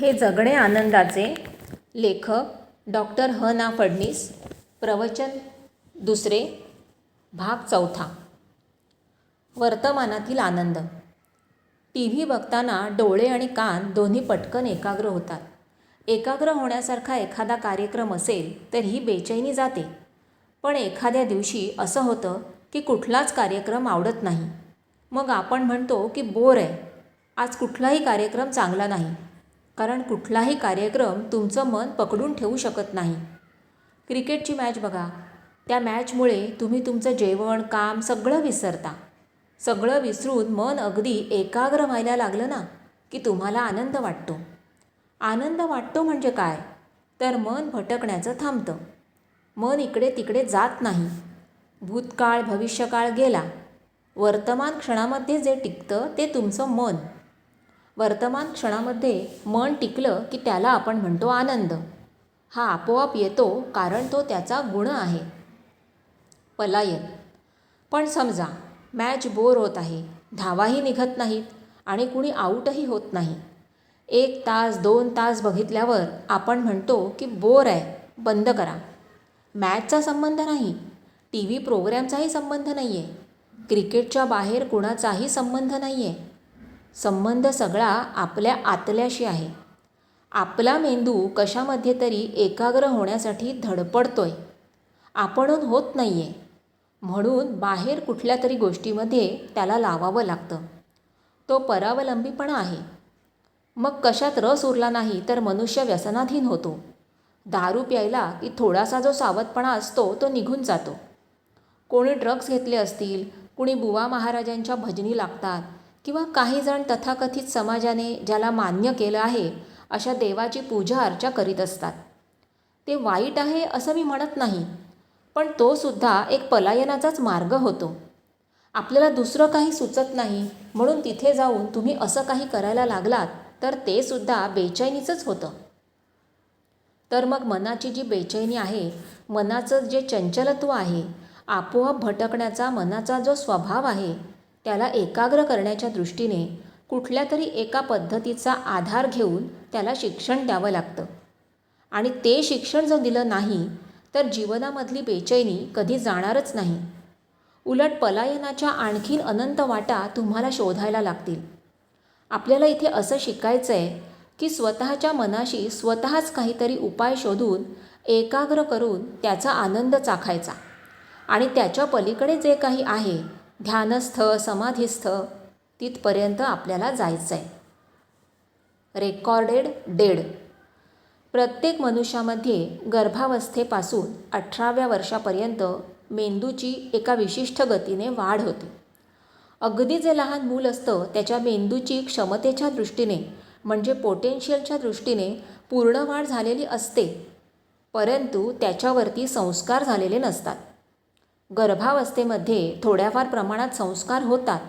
हे जगणे आनंदाचे लेखक डॉक्टर ह ना फडणीस प्रवचन दुसरे भाग चौथा. वर्तमानातील आनंद. टी व्ही बघताना डोळे आणि कान दोन्ही पटकन एकाग्र होतात. एकाग्र होण्यासारखा एखादा कार्यक्रम असेल तर ही बेचैनी जाते. पण एखाद्या दिवशी असं होतं की कुठलाच कार्यक्रम आवडत नाही. मग आपण म्हणतो की बोर आहे. आज कुठलाही कार्यक्रम चांगला नाही. कारण कुठलाही कार्यक्रम तुमचं मन पकडून ठेवू शकत नाही. क्रिकेटची मॅच बघा. त्या मॅचमुळे तुम्ही तुमचं जेवण काम सगळं विसरता. सगळं विसरून मन अगदी एकाग्र व्हायला लागलं ना की तुम्हाला आनंद वाटतो. आनंद वाटतो म्हणजे काय? तर मन भटकण्याचं थांबतं. मन इकडे तिकडे जात नाही. भूतकाळ भविष्यकाळ गेला. वर्तमान क्षणामध्ये जे टिकतं ते तुमचं मन. वर्तमान क्षणामध्ये मन टिकलं की त्याला आपण म्हणतो आनंद. हा आपोआप येतो कारण तो त्याचा गुण आहे. पलायन. पण समजा मॅच बोर होत आहे धावाही निघत नाहीत आणि कुणी आऊटही होत नाही. एक तास दोन तास बघितल्यावर आपण म्हणतो की बोर आहे बंद करा. मॅचचा संबंध नाही. टी व्ही प्रोग्रॅमचाही संबंध नाही आहे क्रिकेटच्या बाहेर कुणाचाही संबंध नाही आहे संबंध सगळा आपल्या आतल्याशी आहे. आपला मेंदू कशामध्ये तरी एकाग्र होण्यासाठी धडपडतोय. आपणून होत नाही आहे म्हणून बाहेर कुठल्या तरी गोष्टीमध्ये त्याला लावावं लागतं. तो परावलंबीपणा आहे. मग कशात रस उरला नाही तर मनुष्य व्यसनाधीन होतो. दारू प्यायला की थोडासा जो सावधपणा असतो तो निघून जातो. कोणी ड्रग्स घेतले असतील कुणी बुवा महाराजांच्या भजनी लागतात किंवा काही जण तथाकथित समाजाने ज्याला मान्य केलं आहे अशा देवाची पूजा अर्चा करीत असतात. ते वाईट आहे असं मी म्हणत नाही पण तो सुद्धा एक पलायनाचाच मार्ग होतो. आपल्याला दुसरं काही सुचत नाही म्हणून तिथे जाऊन तुम्ही असं काही करायला लागलात तर ते सुद्धा बेचैनीचंच होतं. तर मग मनाची जी बेचैनी आहे मनाचं जे चंचलत्व आहे आपोआप भटकण्याचा मनाचा जो स्वभाव आहे त्याला एकाग्र करण्याच्या दृष्टीने कुठल्या तरी एका पद्धतीचा आधार घेऊन त्याला शिक्षण द्यावं लागतं. आणि ते शिक्षण जर दिलं नाही तर जीवनामधली बेचैनी कधी जाणारच नाही. उलट पलायनाच्या आणखीन अनंत वाटा तुम्हाला शोधायला लागतील. आपल्याला इथे असं शिकायचं आहे की स्वतःच्या मनाशी स्वतःच काहीतरी उपाय शोधून एकाग्र करून त्याचा आनंद चाखायचा. आणि त्याच्या पलीकडे जे काही आहे ध्यानस्थ समाधीस्थ तिथपर्यंत आपल्याला जायचं आहे रेकॉर्डेड डेड प्रत्येक मनुष्यामध्ये गर्भावस्थेपासून अठराव्या वर्षापर्यंत मेंदूची एका विशिष्ट गतीने वाढ होते. अगदी जे लहान मूल असतं त्याच्या मेंदूची क्षमतेच्या दृष्टीने म्हणजे पोटेन्शियलच्या दृष्टीने पूर्ण वाढ झालेली असते परंतु त्याच्यावरती संस्कार झालेले नसतात. गर्भावस्थेमध्ये थोड्याफार प्रमाणात संस्कार होतात.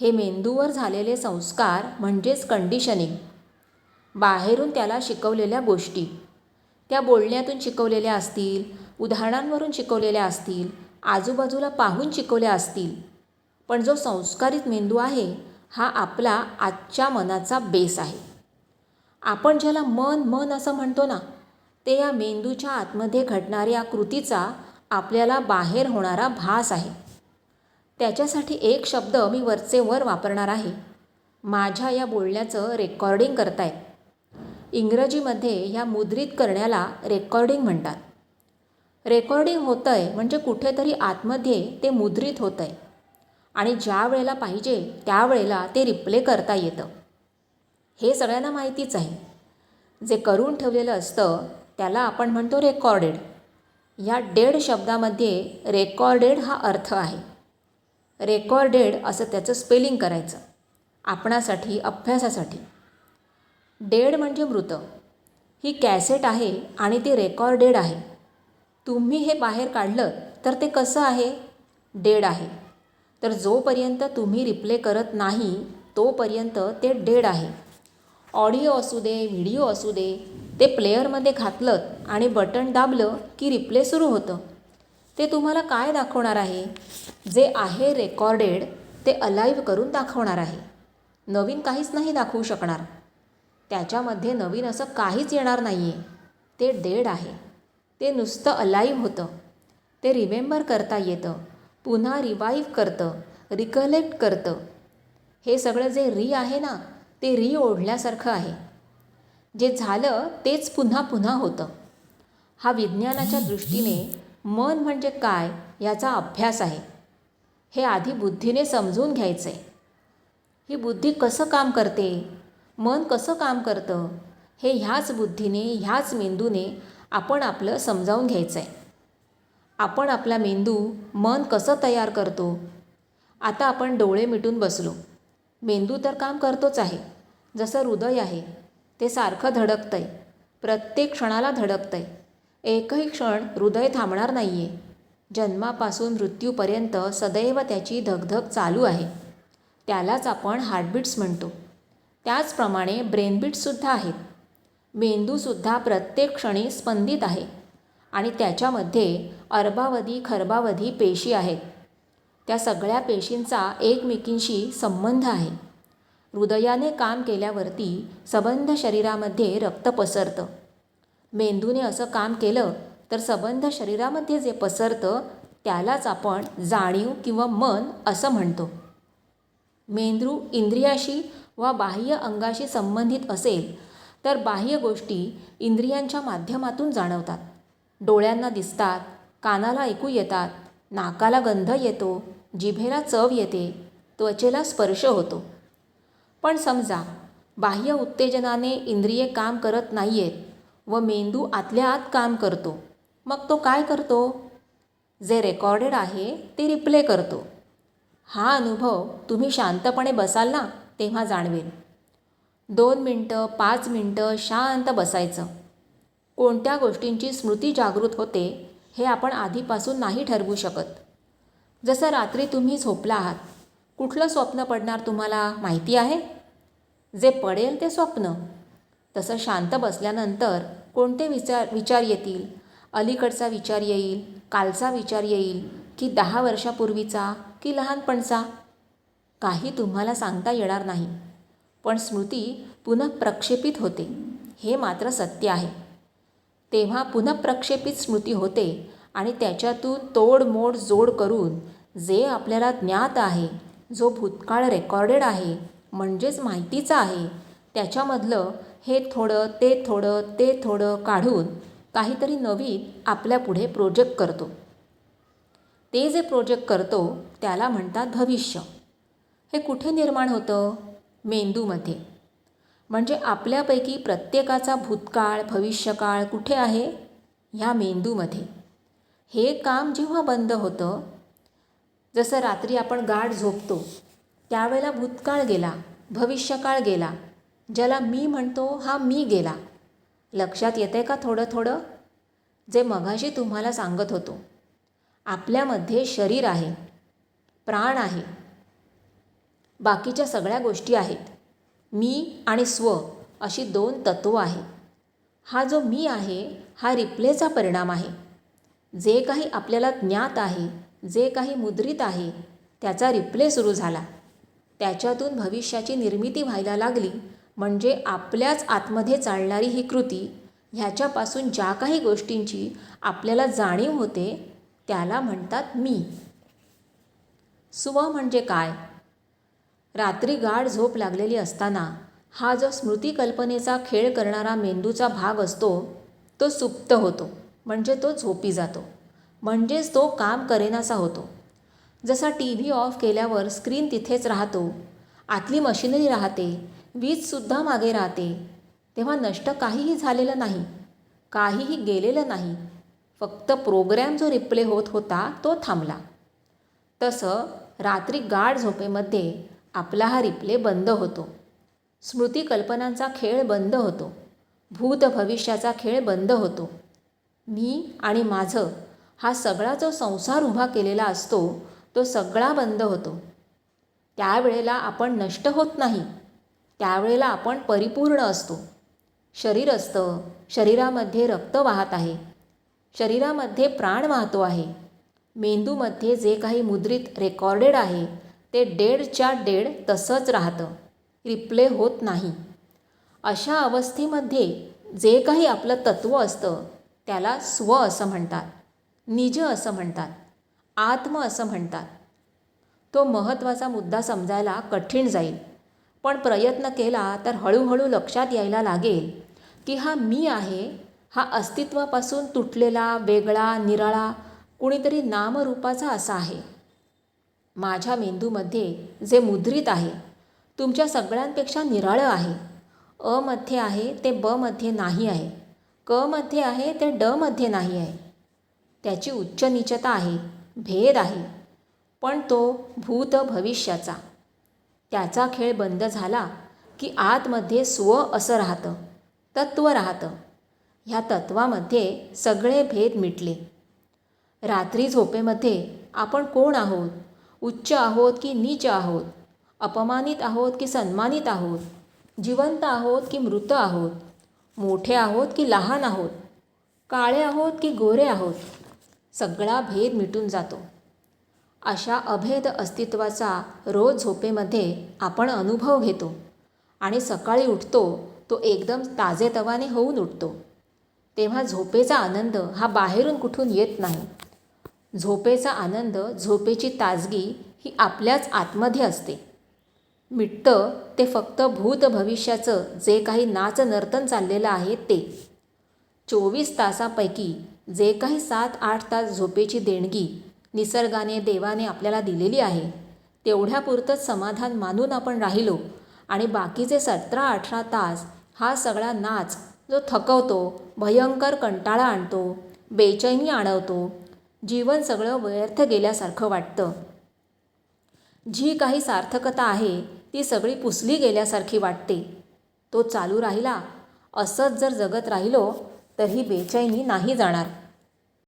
हे मेंदूवर झालेले संस्कार म्हणजेच कंडिशनिंग बाहेरून त्याला शिकवलेल्या गोष्टी. त्या बोलण्यातून शिकवलेल्या असतील उदाहरणांवरून शिकवलेल्या असतील आजूबाजूला पाहून शिकवल्या असतील. पण जो संस्कारित मेंदू आहे हा आपला आजच्या मनाचा बेस आहे. आपण ज्याला मन मन असं म्हणतो ना ते या मेंदूच्या आतमध्ये घडणाऱ्या कृतीचा आपल्याला बाहेर होणारा भास आहे. त्याच्यासाठी एक शब्द मी वरचे वर वापरणार आहे. माझ्या या बोलण्याचं रेकॉर्डिंग करतायत इंग्रजीमध्ये ह्या मुद्रित करण्याला रेकॉर्डिंग म्हणतात. रेकॉर्डिंग होतं आहे म्हणजे कुठेतरी आतमध्ये ते मुद्रित होतं आहे आणि ज्या वेळेला पाहिजे त्यावेळेला ते रिप्ले करता येतं. हे सगळ्यांना माहितीच आहे. जे करून ठेवलेलं असतं त्याला आपण म्हणतो रेकॉर्डेड ह्या डेड शब्दामध्ये रेकॉर्डेड हा अर्थ आहे. रेकॉर्डेड असं त्याचं स्पेलिंग करायचं. आपणासाठी अभ्यासासाठी. डेड म्हणजे मृत. ही कॅसेट आहे आणि ती रेकॉर्डेड आहे. तुम्ही हे बाहेर काढलं तर ते कसं आहे? डेड आहे. तर जोपर्यंत तुम्ही रिप्ले करत नाही तोपर्यंत ते डेड आहे. ऑडिओ असू दे व्हिडिओ असू दे ते प्लेयरमध्ये घातलं आणि बटन दाबलं की रिप्ले सुरू होतं. ते तुम्हाला काय दाखवणार आहे? जे आहे रेकॉर्डेड ते अलाईव्ह करून दाखवणार आहे. नवीन काहीच नाही दाखवू शकणार. त्याच्यामध्ये नवीन असं काहीच येणार नाही आहे ते डेड आहे. ते नुसतं अलाईव्ह होतं. ते रिमेंबर करता येतं. पुन्हा रिवाईव्ह करतं. रिकलेक्ट करतं. हे सगळं जे री आहे ना ते री ओढल्यासारखं आहे. जे झालं तेच पुन्हा पुन्हा होतं. हा विज्ञानाच्या दृष्टीने मन म्हणजे काय याचा अभ्यास आहे. हे आधी बुद्धीने समजून घ्यायचं आहे ही बुद्धी कसं काम करते? मन कसं काम करतं? हे ह्याच बुद्धीने ह्याच मेंदूने आपण आपलं समजावून घ्यायचं आहे आपण आपला मेंदू मन कसं तयार करतो? आता आपण डोळे मिटून बसलो. मेंदू तर काम करतोच आहे. जसं हृदय आहे. ते सारखं धडकतं आहे प्रत्येक क्षणाला धडकतं आहे एकही क्षण हृदय थांबणार नाही आहे जन्मापासून मृत्यूपर्यंत सदैव त्याची धगधग चालू आहे. त्यालाच आपण हार्टबीट्स म्हणतो. त्याचप्रमाणे ब्रेनबीट्ससुद्धा आहेत. मेंदूसुद्धा प्रत्येक क्षणी स्पंदित आहे. आणि त्याच्यामध्ये अर्बावधी खरबावधी पेशी आहेत. त्या सगळ्या पेशींचा एकमेकींशी संबंध आहे. हृदयाने काम केल्यावरती सबंध शरीरामध्ये रक्त पसरतं. मेंदूने असं काम केलं तर सबंध शरीरामध्ये जे पसरतं त्यालाच आपण जाणीव किंवा मन असं म्हणतो. मेंदू इंद्रियाशी वा बाह्य अंगाशी संबंधित असेल तर बाह्य गोष्टी इंद्रियांच्या माध्यमातून जाणवतात. डोळ्यांना दिसतात कानाला ऐकू येतात नाकाला गंध येतो जिभेला चव येते त्वचेला स्पर्श होतो. पण समजा बाह्य उत्तेजनाने इंद्रिये काम करत नाही आहेत व मेंदू आतल्या आत काम करतो मग तो काय करतो? जे रेकॉर्डेड आहे ते रिप्ले करतो. हा अनुभव तुम्ही शांतपणे बसाल ना तेव्हा जाणवेल. दोन मिनटं पाच मिनटं शांत बसायचं. कोणत्या गोष्टींची स्मृती जागृत होते हे आपण आधीपासून नाही ठरवू शकत. जसं रात्री तुम्ही झोपला आहात कुठलं स्वप्न पडणार तुम्हाला माहिती आहे? जे पडेल ते स्वप्न. तसं शांत बसल्यानंतर कोणते विचार विचार येतील? अलीकडचा विचार येईल कालचा विचार येईल की दहा वर्षापूर्वीचा की लहानपणचा? काही तुम्हाला सांगता येणार नाही. पण स्मृती पुनःप्रक्षेपित होते. हे मात्र सत्य आहे. तेव्हा पुनःप्रक्षेपित स्मृती होते आणि त्याच्यातून तोडमोड जोड करून जे आपल्याला ज्ञात आहे जो भूतकाळ रेकॉर्डेड आहे म्हणजेच माहितीचं आहे त्याच्यामधलं हे थोडं ते थोडं ते थोडं काढून काहीतरी नवीन आपल्यापुढे प्रोजेक्ट करतो. ते जे प्रोजेक्ट करतो त्याला म्हणतात भविष्य. हे कुठे निर्माण होतं? मेंदूमध्ये. म्हणजे आपल्यापैकी प्रत्येकाचा भूतकाळ भविष्यकाळ कुठे आहे? ह्या मेंदूमध्ये. हे काम जेव्हा बंद होतं जसं रात्री आपण गाढ झोपतो त्यावेळेला भूतकाळ गेला भविष्यकाळ गेला ज्याला मी म्हणतो हा मी गेला. लक्षात येते का थोडं थोडं? जे मघाशी तुम्हाला सांगत होतो. आपल्यामध्ये शरीर आहे प्राण आहे. बाकीच्या सगळ्या गोष्टी आहेत. मी आणि स्व अशी दोन तत्त्व आहे. हा जो मी आहे हा रिप्लेचा परिणाम आहे. जे काही आपल्याला ज्ञात आहे जे काही मुद्रित आहे त्याचा रिप्ले सुरू झाला. त्याच्यातून भविष्याची निर्मिती व्हायला लागली म्हणजे आपल्याच आतमध्ये चालणारी ही कृती ह्याच्यापासून ज्या काही गोष्टींची आपल्याला जाणीव होते त्याला म्हणतात मी. स्व म्हणजे काय? रात्री गाढ झोप लागलेली असताना हा जो स्मृतिकल्पनेचा खेळ करणारा मेंदूचा भाग असतो तो सुप्त होतो म्हणजे तो झोपी जातो. म्हणजेच तो काम करेनासा होतो. जसा टी व्ही ऑफ केल्यावर स्क्रीन तिथेच राहतो आतली मशिनरी राहते वीजसुद्धा मागे राहते तेव्हा नष्ट काहीही झालेलं नाही काहीही गेलेलं नाही फक्त प्रोग्रॅम जो रिप्ले होत होता तो थांबला. तसं रात्री गाढ झोपेमध्ये आपला हा रिप्ले बंद होतो. स्मृती कल्पनांचा खेळ बंद होतो. भूत भविष्याचा खेळ बंद होतो. मी आणि माझं हा सगळा जो संसार उभा केलेला असतो तो सगळा बंद होतो. त्यावेळेला आपण नष्ट होत नाही. त्यावेळेला आपण परिपूर्ण असतो. शरीर असतं. शरीरामध्ये रक्त वाहत आहे. शरीरामध्ये प्राण वाहतो आहे. मेंदूमध्ये जे काही मुद्रित रेकॉर्डेड आहे ते डेडच्या डेड तसंच राहतं. रिप्ले होत नाही. अशा अवस्थेमध्ये जे काही आपलं तत्त्व असतं त्याला स्व असं म्हणतात. निज असं म्हणतात आत्म असं म्हणतात. तो महत्त्वाचा मुद्दा समजायला कठीण जाईल पण प्रयत्न केला तर हळूहळू लक्षात यायला लागेल की हा मी आहे हा अस्तित्वापासून तुटलेला वेगळा निराळा कुणीतरी नामरूपाचा असा आहे. माझ्या मेंदूमध्ये जे मुद्रित आहे तुमच्या सगळ्यांपेक्षा निराळं आहे. अमध्ये आहे ते ब मध्ये नाही आहे क मध्ये आहे ते ड मध्ये नाही आहे. त्याची उच्च नीचता आहे भेद आहे. पण तो भूत भविष्याचा. त्याचा खेळ बंद झाला की आतमध्ये स्व असं राहतं तत्व राहतं. ह्या तत्वामध्ये सगळे भेद मिटले. रात्री झोपेमध्ये आपण कोण आहोत? उच्च आहोत की नीच आहोत? अपमानित आहोत की सन्मानित आहोत? जिवंत आहोत की मृत आहोत? मोठे आहोत की लहान आहोत? काळे आहोत की गोरे आहोत? सगळा भेद मिटून जातो. अशा अभेद अस्तित्वाचा रोज झोपेमध्ये आपण अनुभव घेतो आणि सकाळी उठतो तो एकदम ताजेतवाने होऊन उठतो. तेव्हा झोपेचा आनंद हा बाहेरून कुठून येत नाही. झोपेचा आनंद झोपेची ताजगी ही आपल्याच आतमध्ये असते. मिटतं ते फक्त भूत भविष्याचं जे काही नाच नर्तन चाललेलं आहे ते. चोवीस तासापैकी जे काही सात आठ तास झोपेची देणगी निसर्गाने देवाने आपल्याला दिलेली आहे तेवढ्यापुरतंच समाधान मानून आपण राहिलो आणि बाकीचे सतरा अठरा तास हा सगळा नाच जो थकवतो भयंकर कंटाळा आणतो बेचैनी आणवतो जीवन सगळं व्यर्थ गेल्यासारखं वाटतं. जी काही सार्थकता आहे ती सगळी पुसली गेल्यासारखी वाटते. तो चालू राहिला असंच जर जगत राहिलो तर ही बेचैनी नाही जाणार.